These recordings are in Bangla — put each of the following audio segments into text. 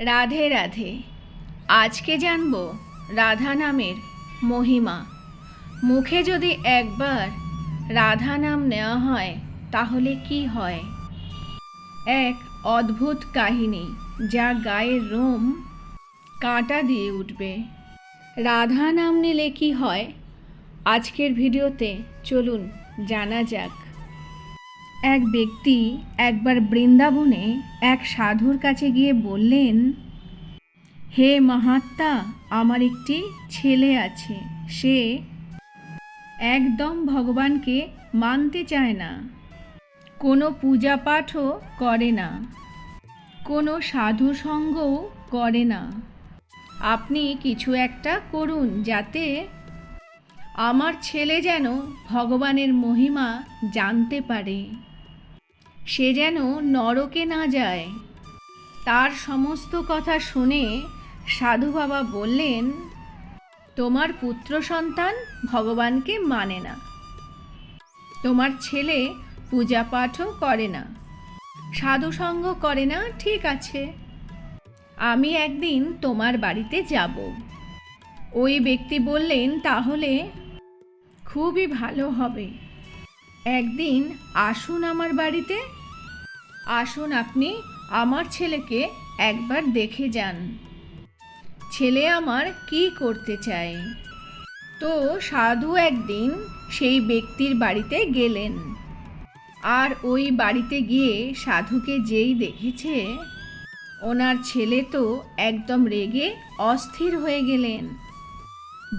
রাধে রাধে। আজকে জানব রাধা নামের মহিমা। মুখে যদি একবার রাধা নাম নেওয়া হয়, তাহলে কি হয়? এক অদ্ভুত কাহিনী যা গায়ের রোম কাঁটা দিয়ে উঠবে। রাধা নাম নিলে কি হয়? আজকের ভিডিওতে চলুন জানা যাক। এক ব্যক্তি একবার বৃন্দাবনে এক সাধুর কাছে গিয়ে বললেন, হে মহাত্মা, আমার একটি ছেলে আছে। সে একদম ভগবানকে মানতে চায় না। কোনো পূজা পাঠও করে না। কোনো সাধু সঙ্গও করে না। আপনি কিছু একটা করুন যাতে আমার ছেলে যেন ভগবানের মহিমা জানতে পারে। সে যেন নরকে না যায়। তার সমস্ত কথা শুনে সাধু বাবা বললেন, তোমার পুত্র সন্তান ভগবানকে মানে না। তোমার ছেলে পূজা পাঠও করে না। সাধু সঙ্গ করে না, ঠিক আছে। আমি একদিন তোমার বাড়িতে যাব ওই ব্যক্তি বললেন, তাহলে খুবই ভালো হবে। একদিন আসুন আমার বাড়িতে আসুন আপনি আমার ছেলেকে একবার দেখে যান। ছেলে আমার কি করতে চায়? তো সাধু একদিন সেই ব্যক্তির বাড়িতে গেলেন। আর ওই বাড়িতে গিয়ে সাধুকে যেই দেখেছে, ওনার ছেলে তো একদম রেগে অস্থির হয়ে গেলেন।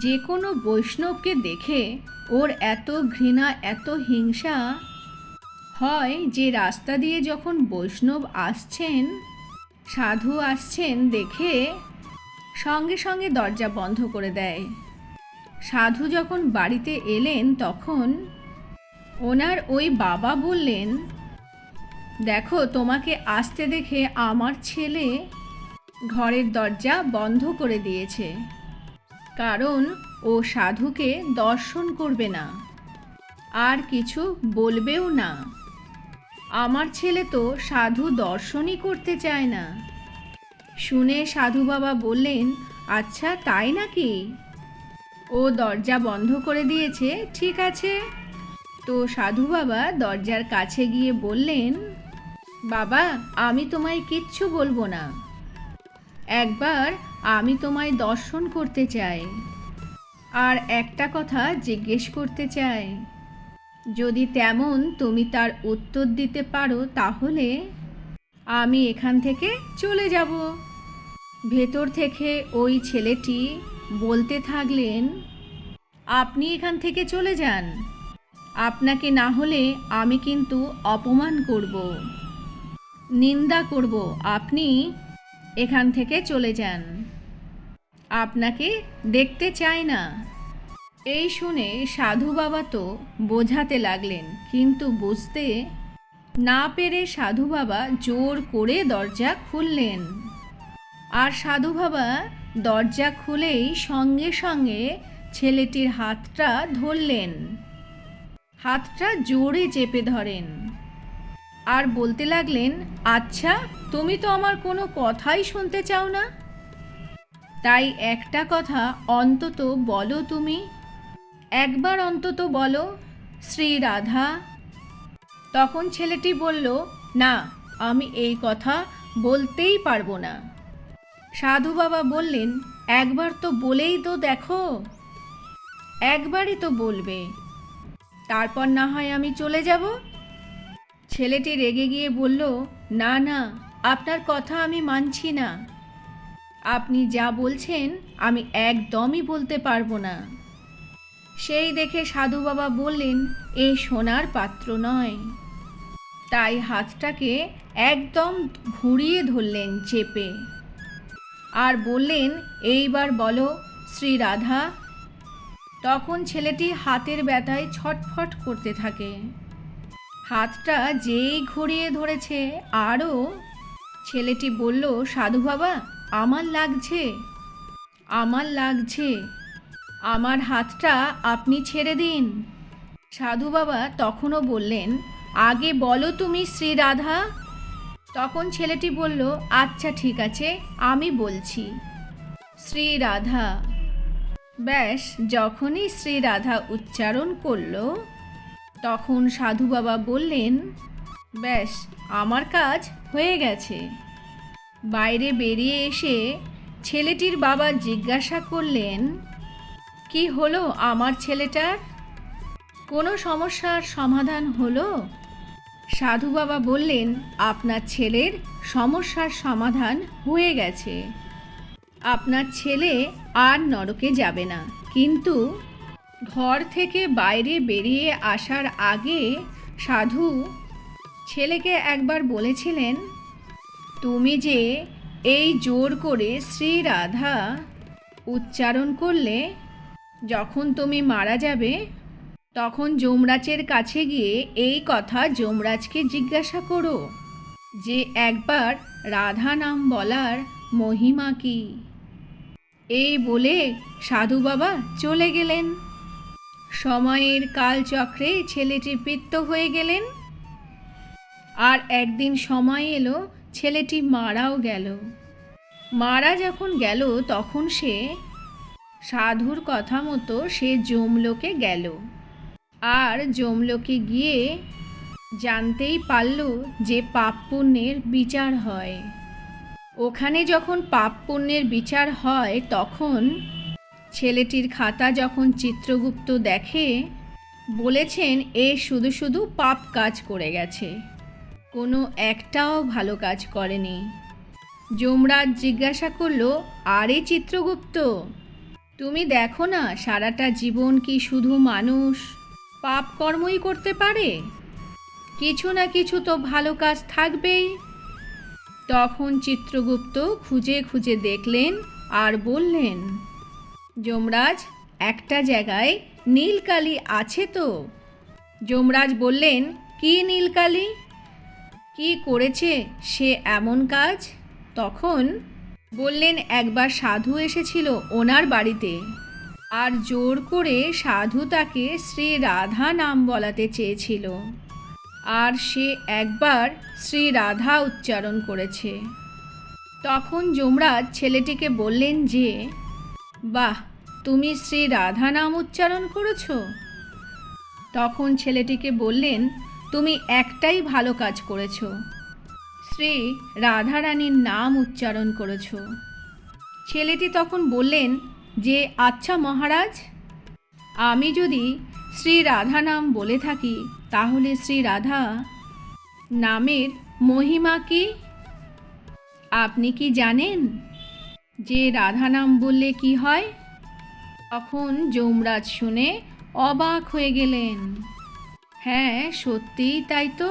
যে কোনো বৈষ্ণবকে দেখে ওর এত ঘৃণা, এত হিংসা হয় যে রাস্তা দিয়ে যখন বৈষ্ণব আসছেন, সাধু আসছেন দেখে সঙ্গে সঙ্গে দরজা বন্ধ করে দেয়। সাধু যখন বাড়িতে এলেন তখন ওনার ওই বাবা বললেন, দেখো, তোমাকে আসতে দেখে আমার ছেলে ঘরের দরজা বন্ধ করে দিয়েছে। কারণ ও সাধুকে দর্শন করবে না। আর কিছু বলবেও না। আমার ছেলে তো সাধু দর্শনই করতে চায় না। শুনে সাধু বাবা বললেন আচ্ছা তাই নাকি? ও দরজা বন্ধ করে দিয়েছে, ঠিক আছে। তো সাধু বাবা দরজার কাছে গিয়ে বললেন, বাবা, আমি তোমায় কিচ্ছু বলব না। একবার আমি তোমায় দর্শন করতে চাই। আর একটা কথা জিজ্ঞেস করতে চাই। যদি তেমন তুমি তার উত্তর দিতে পারো, তাহলে আমি এখান থেকে চলে যাব। ভেতর থেকে ওই ছেলেটি বলতে থাকলেন, আপনি এখান থেকে চলে যান। আপনাকে না হলে আমি কিন্তু অপমান করব। নিন্দা করব। আপনি এখান থেকে চলে যান। আপনাকে দেখতে চাই না। এই শুনে সাধু বাবা তো বোঝাতে লাগলেন, কিন্তু বুঝতে না পেরে সাধু বাবা জোর করে দরজা খুললেন। আর সাধু বাবা দরজা খুলেই সঙ্গে সঙ্গে ছেলেটির হাতটা ধরলেন। হাতটা জোরে চেপে ধরেন। আর বলতে লাগলেন আচ্ছা তুমি তো আমার কোনো কথাই শুনতে চাও না? তাই একটা কথা অন্তত বলো তুমি। একবার অন্তত বলো, শ্রী রাধা তখন ছেলেটি বলল, না, আমি এই কথা বলতেই পারব না। সাধু বাবা বললেন, একবার তো বলেই তো দেখো। একবারই তো বলবে। তারপর না হয় আমি চলে যাব? ছেলেটি রেগে গিয়ে বলল, না না, আপনার কথা আমি মানছি না। আপনি যা বলছেন আমি একদমই বলতে পারব না। সেই দেখে সাধু বাবা বললেন, এ সোনার পাত্র নয়। তাই হাতটাকে একদম ঘুরিয়ে ধরলেন চেপে। আর বললেন, এইবার বলো, শ্রী রাধা। তখন ছেলেটি হাতের ব্যথায় ছটফট করতে থাকে। হাতটা যেই ঘুরিয়ে ধরেছে, আরও ছেলেটি বলল, সাধু বাবা, আমার লাগছে আমার লাগছে। আমার হাতটা আপনি ছেড়ে দিন। সাধু বাবা তখনও বললেন, আগে বলো তুমি শ্রী রাধা? তখন ছেলেটি বলল আচ্ছা ঠিক আছে, আমি বলছি। শ্রী রাধা। ব্যাস, যখনই শ্রী রাধা উচ্চারণ করল, তখন সাধু বাবা বললেন, ব্যাস, আমার কাজ হয়ে গেছে। বাইরে বেরিয়ে এসে ছেলেটির বাবা জিজ্ঞাসা করলেন কি হলো আমার ছেলেটার? কোনো সমস্যার সমাধান হলো? সাধু বাবা বললেন, আপনার ছেলের সমস্যার সমাধান হয়ে গেছে। আপনার ছেলে আর নরকে যাবে না। কিন্তু ঘর থেকে বাইরে বেরিয়ে আসার আগে সাধু ছেলেকে একবার বলেছিলেন, তুমি যে এই জোর করে শ্রী রাধা উচ্চারণ করলে যখন তুমি মারা যাবে, তখন যমরাজের কাছে গিয়ে এই কথা যমরাজকে জিজ্ঞাসা করো যে একবার রাধা নাম বলার মহিমা কি? এই বলে সাধু বাবা চলে গেলেন। সময়ের কালচক্রে ছেলেটি পিত্ত হয়ে গেলেন। আর একদিন সময় এলো, ছেলেটি মারাও গেল। মারা যখন গেল, তখন সে সাধুর কথা মতো সে জমলোকে গেল। আর জমলোকে গিয়ে জানতেই পারল যে পাপ পুণ্যের বিচার হয়। ওখানে যখন পাপ পুণ্যের বিচার হয়, তখন ছেলেটির খাতা যখন চিত্রগুপ্ত দেখে, বলেছেন, এ শুধু শুধু পাপ কাজ করে গেছে। কোনো একটাও ভালো কাজ করেনি। যমরাজ জিজ্ঞাসা করল, আরে চিত্রগুপ্ত তুমি দেখো না সারাটা জীবন কি শুধু মানুষ? পাপ কর্মই করতে পারে? কিছু না কিছু তো ভালো কাজ থাকবেই। তখন চিত্রগুপ্ত খুঁজে খুঁজে দেখলেন আর বললেন, যমরাজ, একটা জায়গায় নীলকালি আছে তো? যমরাজ বললেন, কি নীলকালি? কি করেছে সে এমন কাজ? তখন বললেন, একবার সাধু এসেছিল ওনার বাড়িতে। আর জোর করে সাধু তাকে শ্রী রাধা নাম বলাতে চেয়েছিল। আর সে একবার শ্রী রাধা উচ্চারণ করেছে। তখন যমরাজ ছেলেটিকে বললেন যে, বাহ, তুমি শ্রী রাধা নাম উচ্চারণ করেছ? তখন ছেলেটিকে বললেন, তুমি একটাই ভালো কাজ করেছ। শ্রী রাধারানীর নাম উচ্চারণ করেছ। ছেলেটি তখন বললেন, যে আচ্ছা মহারাজ, আমি যদি শ্রী রাধা নাম বলে থাকি, তাহলে শ্রী রাধা নামের মহিমা কি? আপনি কি জানেন যে রাধা নাম বললে কি হয়? তখন যমরাজ শুনে অবাক হয়ে গেলেন। হ্যাঁ সত্যিই তাই তো।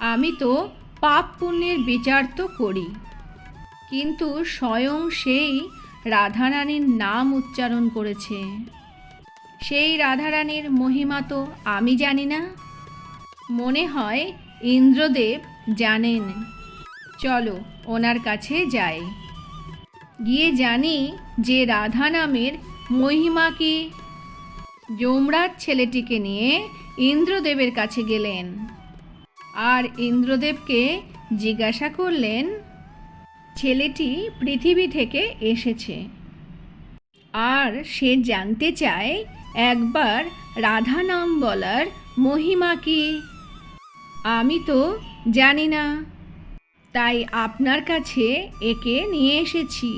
আমি তো পাপ পুণ্যের বিচার তো করি। কিন্তু স্বয়ং সেই রাধারানীর নাম উচ্চারণ করেছে। সেই রাধারানীর মহিমা তো আমি জানি না। মনে হয় ইন্দ্রদেব জানেন। চলো ওনার কাছে যাই। গিয়ে জানি যে রাধা নামের মহিমা কি। যমরাজ ছেলেটিকে নিয়ে ইন্দ্রদেবের কাছে গেলেন। আর ইন্দ্রদেবকে জিজ্ঞাসা করলেন, ছেলেটি পৃথিবী থেকে এসেছে। আর সে জানতে চায়, একবার রাধা নাম বলার মহিমা কি? আমি তো জানি না। তাই আপনার কাছে একে নিয়ে এসেছি।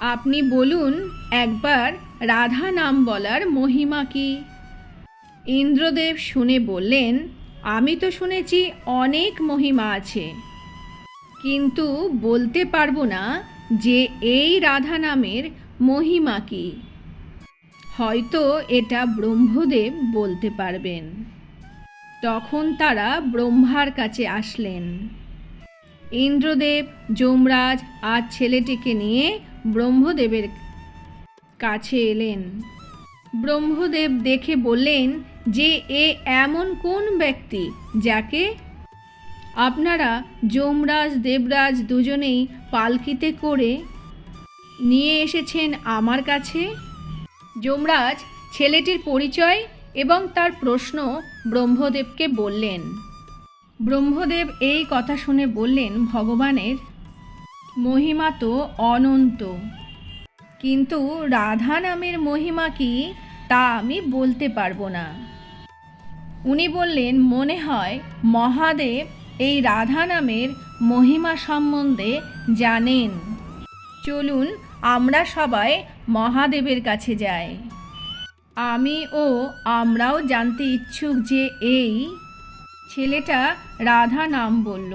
আপনি বলুন, একবার রাধা নাম বলার মহিমা কি? ইন্দ্রদেব শুনে বললেন আমি তো শুনেছি অনেক মহিমা আছে। কিন্তু বলতে পারব না যে এই রাধা নামের মহিমা কি। হয়তো এটা ব্রহ্মদেব বলতে পারবেন। তখন তারা ব্রহ্মার কাছে আসলেন। ইন্দ্রদেব, যমরাজ আর ছেলেটিকে নিয়ে ব্রহ্মদেবের কাছে এলেন। ব্রহ্মদেব দেখে বললেন যে এ এমন কোন ব্যক্তি যাকে আপনারা যমরাজ, দেবরাজ দুজনেই পালকিতে করে নিয়ে এসেছেন আমার কাছে? যমরাজ, ছেলেটির পরিচয় এবং তার প্রশ্ন ব্রহ্মদেবকে বললেন। ব্রহ্মদেব এই কথা শুনে বললেন, ভগবানের মহিমা তো অনন্ত। কিন্তু রাধা নামের মহিমা কি তা আমি বলতে পারব না। উনি বললেন, মনে হয় মহাদেব এই রাধা নামের মহিমা সম্বন্ধে জানেন। চলুন আমরা সবাই মহাদেবের কাছে যাই। আমি ও আমরাও জানতে ইচ্ছুক যে এই ছেলেটা রাধা নাম বলল,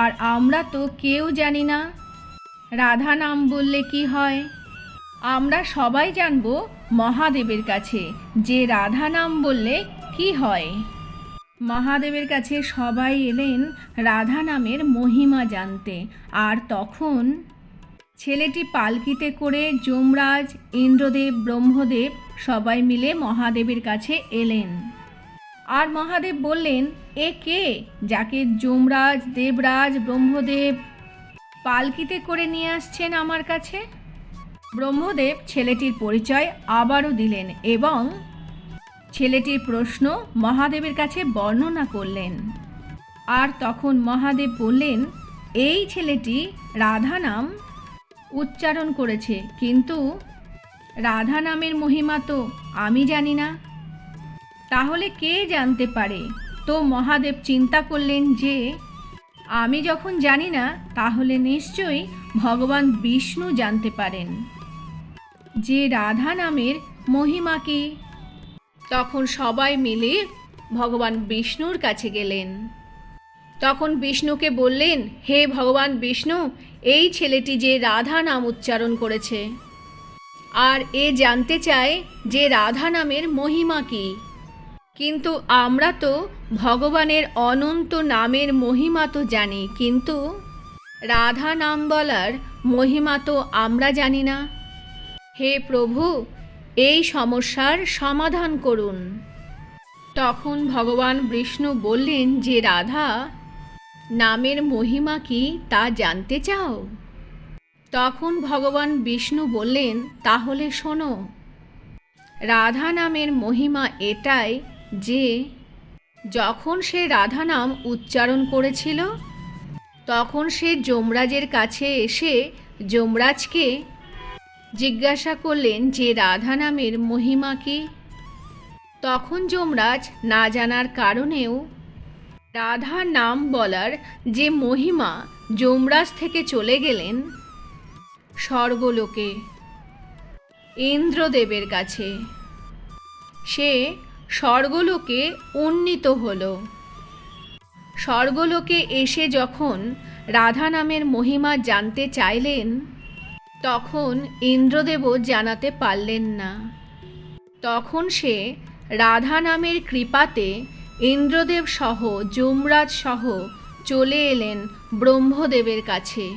আর আমরা তো কেউ জানি না। রাধা নাম বললে কি হয়? আমরা সবাই জানব মহাদেবের কাছে যে রাধা নাম বললে কি হয়? মহাদেবের কাছে সবাই এলেন রাধা নামের মহিমা জানতে। আর তখন ছেলেটি পালকিতে করে যমরাজ, ইন্দ্রদেব, ব্রহ্মদেব সবাই মিলে মহাদেবের কাছে এলেন। আর মহাদেব বললেন, এ কে যাকে যমরাজ, দেবরাজ, ব্রহ্মদেব পালকিতে করে নিয়ে আসছেন আমার কাছে? ব্রহ্মদেব ছেলেটির পরিচয় আবারও দিলেন এবং ছেলেটির প্রশ্ন মহাদেবের কাছে বর্ণনা করলেন। আর তখন মহাদেব বললেন, এই ছেলেটি রাধা নাম উচ্চারণ করেছে, কিন্তু রাধা নামের মহিমা তো আমি জানি না। তাহলে কে জানতে পারে? তো মহাদেব চিন্তা করলেন যে, আমি যখন জানি না, তাহলে নিশ্চয়ই ভগবান বিষ্ণু জানতে পারেন। যে রাধা নামের মহিমা কি? তখন সবাই মিলে ভগবান বিষ্ণুর কাছে গেলেন। তখন বিষ্ণুকে বললেন, হে ভগবান বিষ্ণু, এই ছেলেটি যে রাধা নাম উচ্চারণ করেছে। আর এ জানতে চায় যে রাধা নামের মহিমা কী। কিন্তু আমরা তো ভগবানের অনন্ত নামের মহিমা তো জানি, কিন্তু রাধা নাম বলার মহিমা তো আমরা জানি না। হে প্রভু এই সমস্যার সমাধান করুন। তখন ভগবান বিষ্ণু বললেন, যে রাধা, নামের মহিমা কি তা জানতে চাও? তখন ভগবান বিষ্ণু বললেন, তাহলে শোনো, রাধা নামের মহিমা এটাই যে, যখন সে রাধা নাম উচ্চারণ করেছিল, তখন সে যমরাজের কাছে এসে যমরাজকে জিজ্ঞাসা করলেন যে রাধা নামের মহিমা কি? তখন যমরাজ না জানার কারণেও রাধা নাম বলার যে মহিমা যমরাজ থেকে চলে গেলেন স্বর্গলোকে, ইন্দ্রদেবের কাছে। সে স্বর্গলোকে উন্নীত হল। স্বর্গলোকে এসে যখন রাধা নামের মহিমা জানতে চাইলেন তখন ইন্দ্রদেবও জানাতে পারলেন না। তখন সে রাধা নামের কৃপাতে ইন্দ্রদেব সহ যমরাজ সহ চলে এলেন ব্রহ্মদেবের কাছে।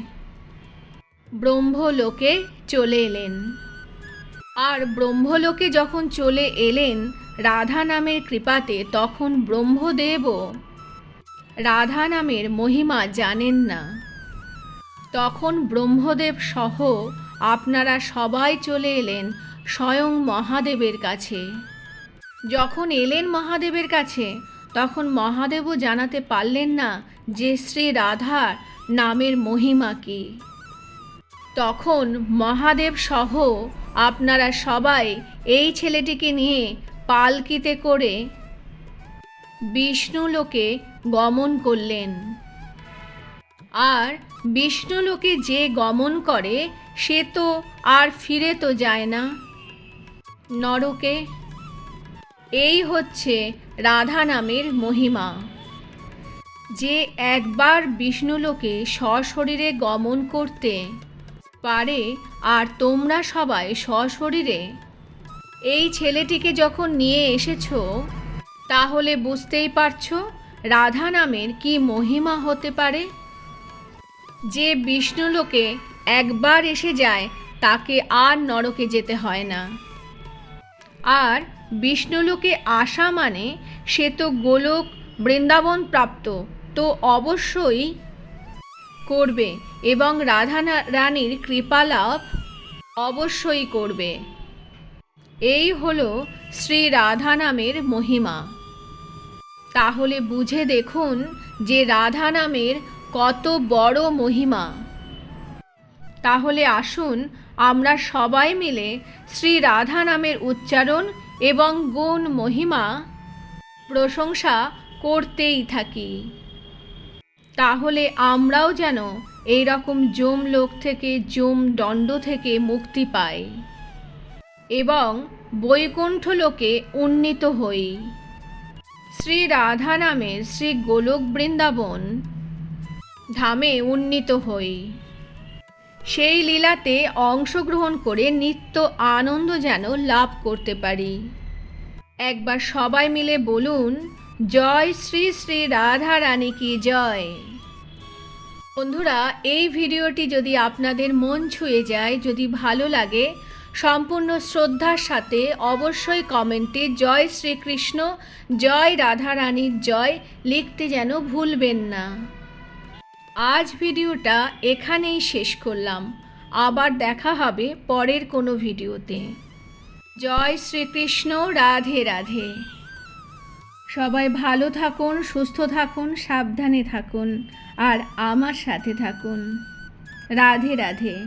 ব্রহ্মলোকে চলে এলেন। আর ব্রহ্মলোকে যখন চলে এলেন রাধা নামের কৃপাতে, তখন ব্রহ্মদেবও রাধা নামের মহিমা জানেন না। তখন ব্রহ্মদেব সহ আপনারা সবাই চলে এলেন স্বয়ং মহাদেবের কাছে। যখন এলেন মহাদেবের কাছে, তখন মহাদেবও জানাতে পারলেন না যে শ্রী রাধার নামের মহিমা কী। তখন মহাদেব সহ আপনারা সবাই এই ছেলেটিকে নিয়ে পালকিতে করে বিষ্ণুলোকে গমন করলেন। আর বিষ্ণুলোকে যে গমন করে, সে তো আর ফিরে তো যায় না। নরকে, এই হচ্ছে রাধা নামের মহিমা। যে একবার বিষ্ণুলোকে সশরীরে গমন করতে পারে, আর তোমরা সবাই সশরীরে, এই ছেলেটিকে যখন নিয়ে এসেছ, তাহলে বুঝতেই পারছ রাধা নামের কি মহিমা হতে পারে। যে বিষ্ণুলোকে একবার এসে যায়, তাকে আর নরকে যেতে হয় না। আর বিষ্ণুলোকে আসা মানে সে তো গোলক বৃন্দাবন প্রাপ্ত, তো অবশ্যই করবে এবং রাধা রানীর কৃপালাভ অবশ্যই করবে। এই হলো শ্রী রাধা নামের মহিমা। তাহলে বুঝে দেখুন যে রাধা নামের কত বড় মহিমা। তাহলে আসুন আমরা সবাই মিলে শ্রী রাধা নামের উচ্চারণ এবং গুণ মহিমা প্রশংসা করতেই থাকি। তাহলে আমরাও যেন এই রকম জম লোক থেকে জম দণ্ড থেকে মুক্তি পাই এবং বৈকুণ্ঠ লোকে উন্নীত হই। শ্রী রাধা নামের শ্রী গোলক বৃন্দাবন ধামে উন্নীত হই। সেই লীলাতে অংশগ্রহণ করে নিত্য আনন্দ যেন লাভ করতে পারি। একবার সবাই মিলে বলুন, জয় শ্রী শ্রী রাধা রানী কি জয়? বন্ধুরা, এই ভিডিওটি যদি আপনাদের মন ছুঁয়ে যায়, যদি ভালো লাগে, সম্পূর্ণ শ্রদ্ধার সাথে অবশ্যই কমেন্টে জয় শ্রীকৃষ্ণ, জয় রাধা রানীর জয় লিখতে যেন ভুলবেন না। আজ ভিডিওটা এখানেই শেষ করলাম। আবার দেখা হবে পরের কোনো ভিডিওতে। জয় শ্রীকৃষ্ণ, রাধে রাধে। সবাই ভালো থাকুন, সুস্থ থাকুন, সাবধানে থাকুন, আর আমার সাথে থাকুন। রাধে রাধে।